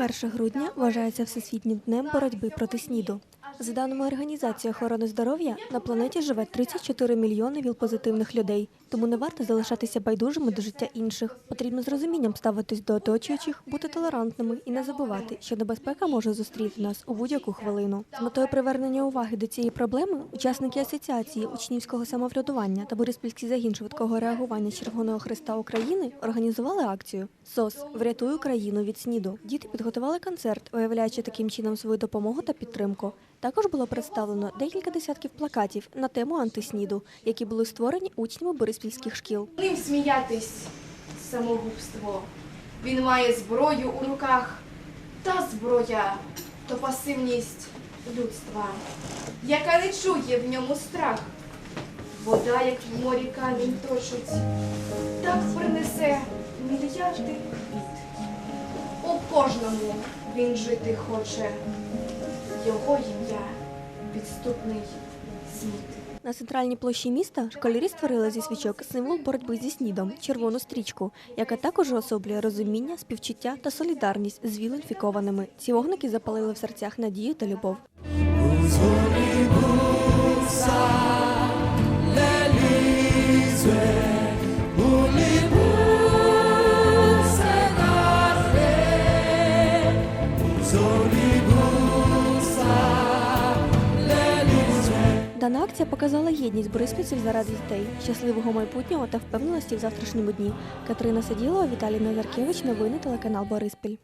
1 грудня вважається Всесвітнім днем боротьби проти СНІДу. За даними Організації охорони здоров'я, на планеті живе 34 мільйони віл-позитивних людей, тому не варто залишатися байдужими до життя інших. Потрібно з розумінням ставитись до оточуючих, бути толерантними і не забувати, що небезпека може зустріти нас у будь-яку хвилину. З метою привернення уваги до цієї проблеми учасники асоціації учнівського самоврядування та Бориспільський загін швидкого реагування Червоного Христа України організували акцію СОС Врятуй Україну від СНІДу. Діти підготували концерт, виявляючи таким чином свою допомогу та підтримку. Також було представлено декілька десятків плакатів на тему антисніду, які були створені учнями бориспільських шкіл. Ним сміятись самогубство. Він має зброю у руках, та зброя то пасивність людства, яка не чує в ньому страх. Вода, як в морі камінь точить, так принесе мільярди бід. У кожному він жити хоче, його ім'я підступний сміт. На центральній площі міста школярі створили зі свічок символ боротьби зі снідом червону стрічку, яка також особлює розуміння, співчуття та солідарність з віл-інфікованими. Ці вогники запалили в серцях надію та любов. Дана акція показала єдність бориспільців заради дітей, щасливого майбутнього та впевненості в завтрашньому дні. Катерина Сиділова, Віталій Назаркевич, новини телеканал Бориспіль.